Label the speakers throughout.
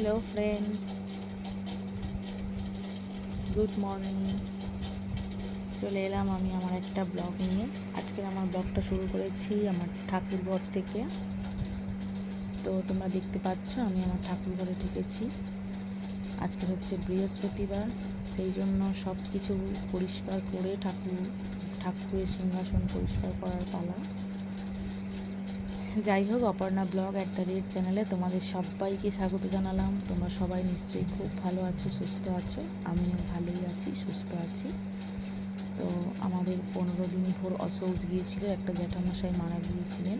Speaker 1: Hello friends good morning চলে এলাম আমি আমার একটা ব্লগ নিয়ে। আজকের আমার ব্লগটা শুরু করেছি আমার ঠাকুর ঘর থেকে। তো তোমরা দেখতে পাচ্ছ, আমি আমার ঠাকুর ঘরে ঢুকেছি আজকে হচ্ছে বৃহস্পতিবার, সেই জন্য সব কিছু পরিষ্কার করে ঠাকুর, ঠাকুরের সিংহাসন পরিষ্কার করার পালা। যাই হোক, Aparna blog at the red চ্যানেলে তোমাদের সবাইকে স্বাগত জানালাম। তোমরা সবাই নিশ্চয়ই খুব ভালো আছো, সুস্থ আছো। আমিও ভালোই আছি, সুস্থ আছি। তো আমাদের পনেরো দিন ভোর অসৌজ গিয়েছিল, একটা জ্যাঠামশাই মারা গিয়েছিলেন।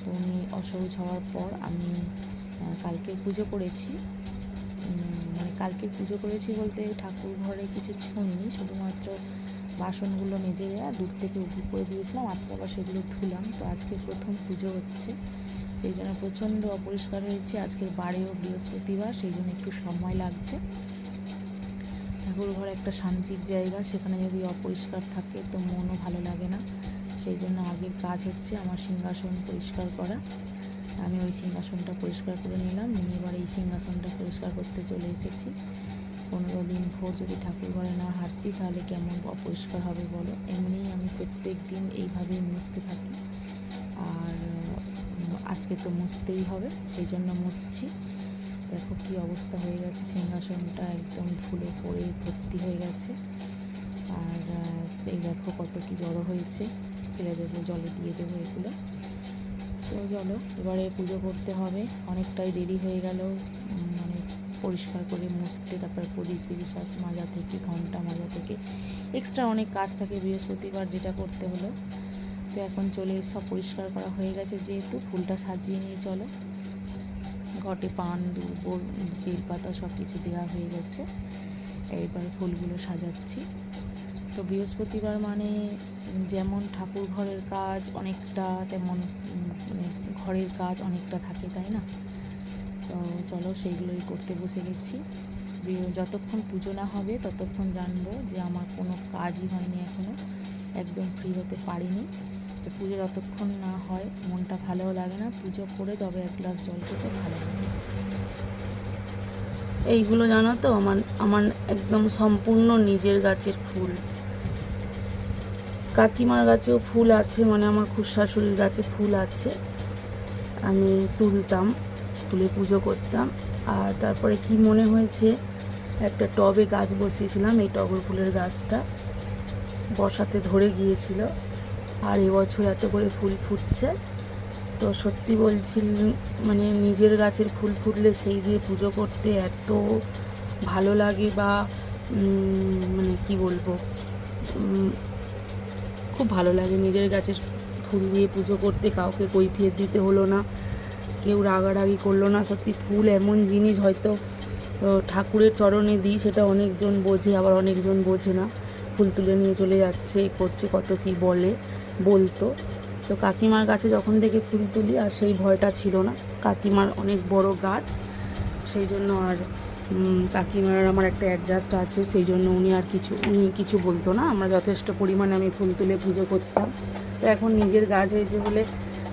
Speaker 1: তো উনি অসৌজ হওয়ার পর আমি কালকে পুজো করেছি। মানে কালকে পুজো করেছি বলতে ঠাকুর ঘরে কিছু ছুঁইনি, শুধুমাত্র বাসনগুলো মেজে দূর থেকে উপুর করে দিয়েছিলাম, আজকে আবার সেগুলো ধুলাম। তো আজকে প্রথম পুজো হচ্ছে, সেই জন্য প্রচণ্ড অপরিষ্কার হয়েছে। আজকের বারেও বৃহস্পতিবার, সেই জন্য একটু সময় লাগছে। ঠাকুর ঘর একটা শান্তির জায়গা, সেখানে যদি অপরিষ্কার থাকে তো মনও ভালো লাগে না। সেই জন্য আগের কাজ হচ্ছে আমার সিংহাসন পরিষ্কার করা। আমি ওই সিংহাসনটা পরিষ্কার করে নিলাম। নিয়ে এবার এই সিংহাসনটা পরিষ্কার করতে চলে এসেছি। পনেরো দিন ভোর যদি ঠাকুর ঘরে না হাঁটতি, তাহলে কেমন অপরিষ্কার হবে বলো? এমনিই আমি প্রত্যেক দিন এইভাবেই মুছতে থাকি। আর আজকে তো মুছতেই হবে, সেই জন্য মুছছি। দেখো কী অবস্থা হয়ে গেছে, সিংহাসনটা একদম ধুলো পড়ে ভর্তি হয়ে গেছে। আর এই দেখো কত কি জড়ো হয়েছে। ফেলে দেবো, জলে দিয়ে দেবো এগুলো। তো চলো, এবারে পুজো করতে হবে। অনেকটাই দেরি হয়ে গেল। পরিষ্কার করে মুছতে, তারপরে প্রদীপ পিরিশ্বাস মাজা থেকে, ঘণ্টা মাজা থেকে এক্সট্রা অনেক কাজ থাকে বৃহস্পতিবার যেটা করতে হলো। তো এখন চলে সব পরিষ্কার করা হয়ে গেছে, যেহেতু ফুলটা সাজিয়ে নিয়ে চলো। ঘটে পান, দুর্বল বেলপাতা সব কিছু দেওয়া হয়ে গেছে। এবার ফুলগুলো সাজাচ্ছি। তো বৃহস্পতিবার মানে যেমন ঠাকুর ঘরের কাজ অনেকটা, তেমন মানে ঘরের কাজ অনেকটা থাকে, তাই না? তো চলো সেইগুলোই করতে বসে গেছি। যতক্ষণ পুজো না হবে, ততক্ষণ জানব যে আমার কোনো কাজই হয়নি এখনও একদম ফ্রি হতে পারিনি। তো পুজো যতক্ষণ না হয়, মনটা ভালোও লাগে না। পুজো করে তবে এক গ্লাস জল খেতে ভালো লাগে। এইগুলো জানো তো, আমার আমার একদম সম্পূর্ণ নিজের গাছের ফুল। কাকিমার গাছেও ফুল আছে মানে আমার খুব শাশুড়ির গাছে ফুল আছে। আমি তুলতাম। তুলে পুজো করতাম। আর তারপরে কি মনে হয়েছে, একটা টবে গাছ বসিয়েছিলাম, এই টগর ফুলের গাছটা বসাতে ধরে গিয়েছিল। আর এবছর এত করে ফুল ফুটছে। তো সত্যি বলছি মানে নিজের গাছের ফুল ফুটলে সেই দিয়ে পুজো করতে এত ভালো লাগে বা মানে কি বলব খুব ভালো লাগে নিজের গাছের ফুল দিয়ে পুজো করতে। কাউকে কৈফিয়ত দিতে হলো না। কেউ রাগারাগি করল না, সত্যি ফুল এমন জিনিস হয়তো ঠাকুরের চরণে দিই, সেটা অনেকজন বোঝে, আবার অনেকজন বোঝে না। ফুল তুলে নিয়ে চলে যাচ্ছে করছে, কত কি বলে, বলতো। তো কাকিমার গাছে যখন থেকে ফুল তুলি, আর সেই ভয়টা ছিল না। কাকিমার অনেক বড় গাছ, সেই জন্য আর কাকিমার আমার একটা অ্যাডজাস্ট আছে, সেই জন্য উনি আর কিছু, উনি কিছু বলতো না। আমরা যথেষ্ট পরিমাণে আমি ফুল তুলে পুজো করতাম। তো এখন নিজের গাছ হয়েছে বলে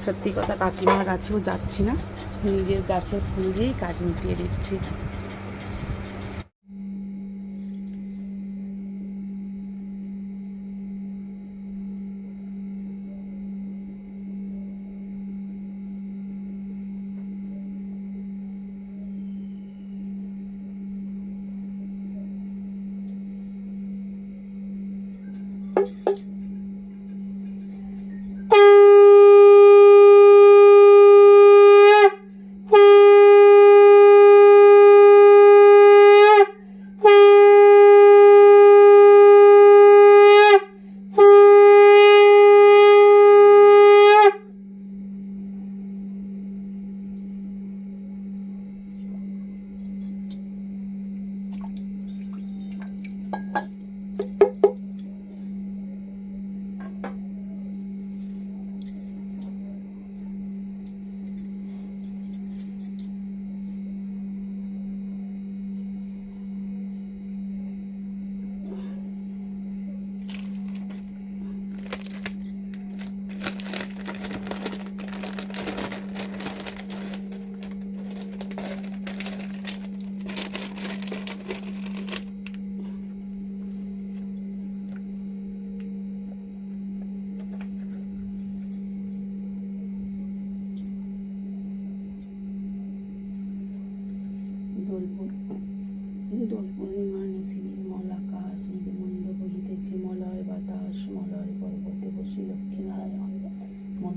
Speaker 1: সত্যি কথা কাকিমার কাছেও যাচ্ছি না। নিজের গাছের ফুল দিয়েই কাজ মিটিয়ে দিচ্ছি।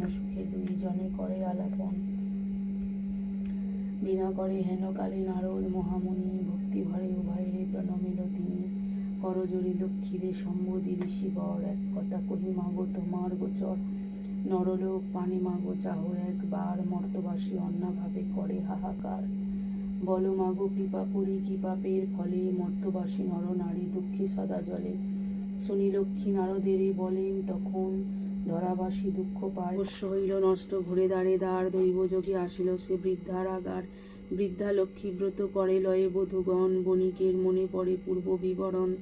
Speaker 2: মনসুখে দুইজনে করে আলাপন। বিনা করে হেন কালে নারদ মহামুনি ভক্তি ভরে উভয়রে প্রণমিল তিনি। করজোরি লক্ষ্মীরে সম্বোধি ঋষি বর এক কথা কহি, মাগো তোমার গোচর। নরলোক পানে মাগো চাহ, একবার মর্তবাসী অন্নাভাবে করে হাহাকার। বল মাগো, কৃপা করি কি পাপের ফলে মর্তবাসী নর নারী দুঃখী সদা জলে শুনি লক্ষ্মী নারদেরে বলেন, তখন ধরাবাসী দুঃখ পায়। হইল নষ্ট, ঘুরে দাঁড়ে দ্বার, দৈবযোগে আসিল সে বৃদ্ধার আগার। বৃদ্ধা লক্ষ্মী ব্রত করে, লয়ে বধূগণ বণিকের মনে পড়ে পূর্ব বিবরণ।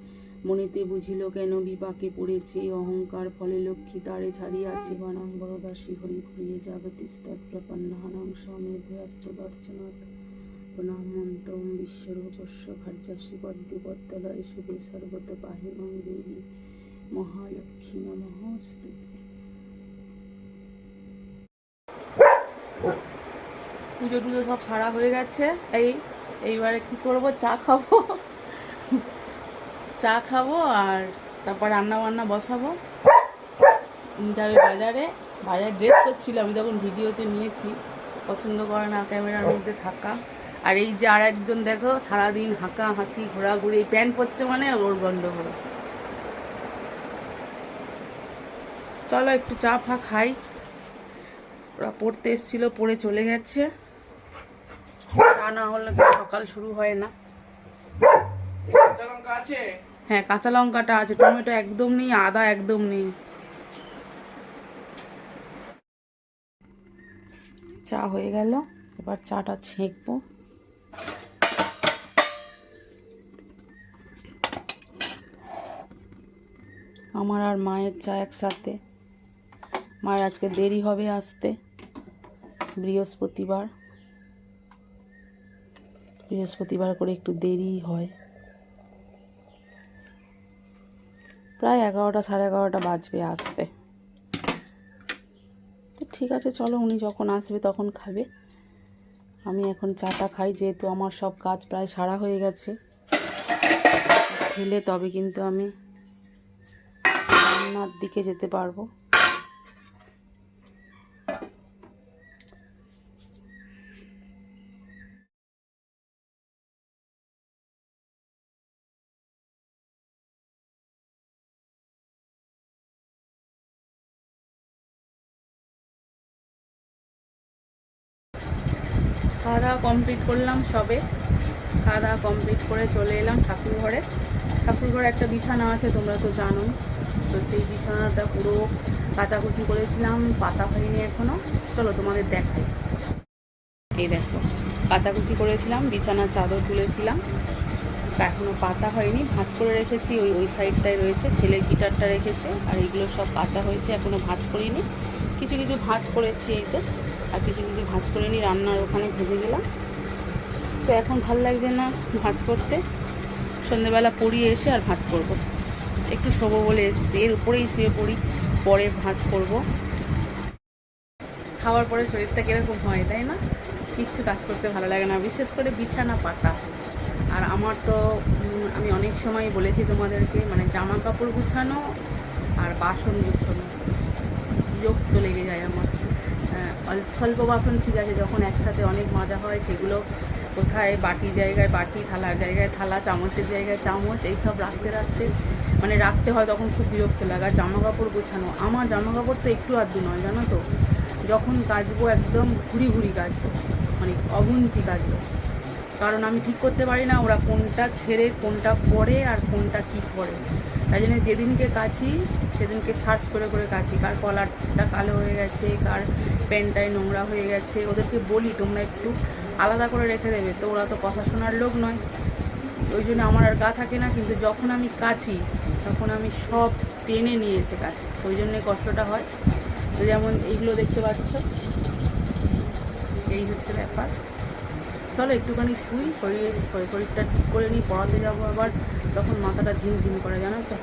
Speaker 2: মনেতে বুঝিল কেন বিপাকে পড়েছে, অহংকার ফলে লক্ষ্মী তারে ছাড়িয়াছে বনাং বরদাসী হরি ঘুরিয়ে জাগতিস্তৎ প্রপন্নানাং স্বামী ভূয়াত্ম দর্শনাথ প্রণামন্তম বিশ্বরূপস্য ভার্যাসী পদ্মে পদ্মলয় শুভে সর্বত পাহিমাং দেবী মহালক্ষ্মী নমঃ।
Speaker 1: পুজো টুজো সব সারা হয়ে গেছে। এই, এইবারে কি করব? চা খাব। চা খাব আর তারপর রান্না বান্না বসাবো। যাবে বাজারে। বাজারে ড্রেস করছিল, আমি তখন ভিডিওতে নিয়েছি। পছন্দ করে না, ক্যামেরার মধ্যে থাকা। আর এই যে আর একজন দেখো, সারাদিন হাঁকা হাঁকি, ঘোরাঘুরি প্যান্ট পরছে মানে ওর গন্ডগোল। চলো একটু চা ফা খাই। ওরা পড়তে এসেছিল পড়ে চলে গেছে। চা না হলে তো সকাল শুরু হয় না।
Speaker 3: কাঁচা লঙ্কা আছে?
Speaker 1: হ্যাঁ কাঁচা লঙ্কাটা আছে টমেটো একদম নেই আদা একদম নেই। চা হয়ে গেল এবার চাটা ছেঁকবো। আমার আর মায়ের চা একসাথে। মায়ের আজকে দেরি হবে আসতে। বৃহস্পতিবার। বৃহস্পতিবার করে একটু দেরি হয়। প্রায় এগারোটা, সাড়ে এগারোটা বাজবে আসতে। তো ঠিক আছে, চলো উনি যখন আসবে তখন খাবে। আমি এখন চাটা খাই, যেহেতু আমার সব কাজ প্রায় সারা হয়ে গেছে। খেলে তবে কিন্তু আমি রান্নার দিকে যেতে পারব। খাওয়া দাওয়া কমপ্লিট করলাম সবে। খাওয়া দাওয়া কমপ্লিট করে চলে এলাম ঠাকুর ঘরে ঠাকুর ঘরে একটা বিছানা আছে, তোমরা তো জানো তো সেই বিছানাটা পুরো কাচাকুচি করেছিলাম, পাতা হয়নি এখনও। চলো তোমাদের দেখাই। এই দেখো, কাচাকুচি করেছিলাম, বিছানার চাদর তুলেছিলাম। তা এখনও পাতা হয়নি, ভাঁজ করে রেখেছি, ওই ওই সাইডটায় রয়েছে, ছেলের গিটারটা রেখেছে, আর এইগুলো সব কাঁচা হয়েছে, এখনও ভাঁজ করিনি। কিছু কিছু ভাঁজ করেছি এই যে। আর কিছু কিছু ভাঁজ করে নিই রান্নার ওখানে ভেজে গেলাম তো এখন ভালো লাগছে না ভাঁজ করতে। সন্ধেবেলা পড়িয়ে এসে আর ভাঁজ করব। একটু শোবো বলে এসছি। এর উপরেই শুয়ে পড়ি, পরে ভাঁজ করব। খাওয়ার পরে শরীরটা কীরকম হয়, তাই না? কিচ্ছু কাজ করতে ভালো লাগে না, বিশেষ করে বিছানা পাতা। আর আমার তো আমি অনেক সময় বলেছি তোমাদেরকে মানে জামা কাপড় গুছানো আর বাসন গুছানো। বিরক্ত লেগে যায় আমার। স্বল্প বাসন ঠিক আছে, যখন একসাথে অনেক মাজা হয়, সেগুলো কোথায়, বাটি জায়গায়, বাটি, থালার জায়গায়, থালা, চামচের জায়গায়, চামচ, এইসব রাখতে রাখতে মানে রাখতে হয় তখন খুব বিরক্ত লাগে। আর জামা কাপড় গোছানো, আমার জামা কাপড় তো একটু আধটু নয়, জানো তো? যখন কাচবো একদম ঘুরি ঘুরি কাচবো মানে অগুন্তি কাচবো। কারণ আমি ঠিক করতে পারি না ওরা কোনটা ছেড়ে, কোনটা পরে আর কোনটা কি পরে। তাই জন্য যেদিনকে কাচি, সেদিনকে সার্চ করে করে কাচি, কার কলারটা কালো হয়ে গেছে, কার প্যান্টটায় নোংরা হয়ে গেছে, ওদেরকে বলি তোমরা একটু আলাদা করে রেখে দেবে। তো ওরা তো কথা শোনার লোক নয়। ওই জন্য আমার আর গা থাকে না, কিন্তু যখন আমি কাচি, তখন আমি সব টেনে নিয়ে এসে কাচি। ওই জন্যে কষ্টটা হয়। তো যেমন এইগুলো দেখতে পাচ্ছ। এই হচ্ছে ব্যাপার। চলো একটুখানি শুই, শরীর, শরীরটা ঠিক করে নিই, পড়াতে যাব আবার। তখন মাথাটা ঝিমঝিম করে, জানো তো?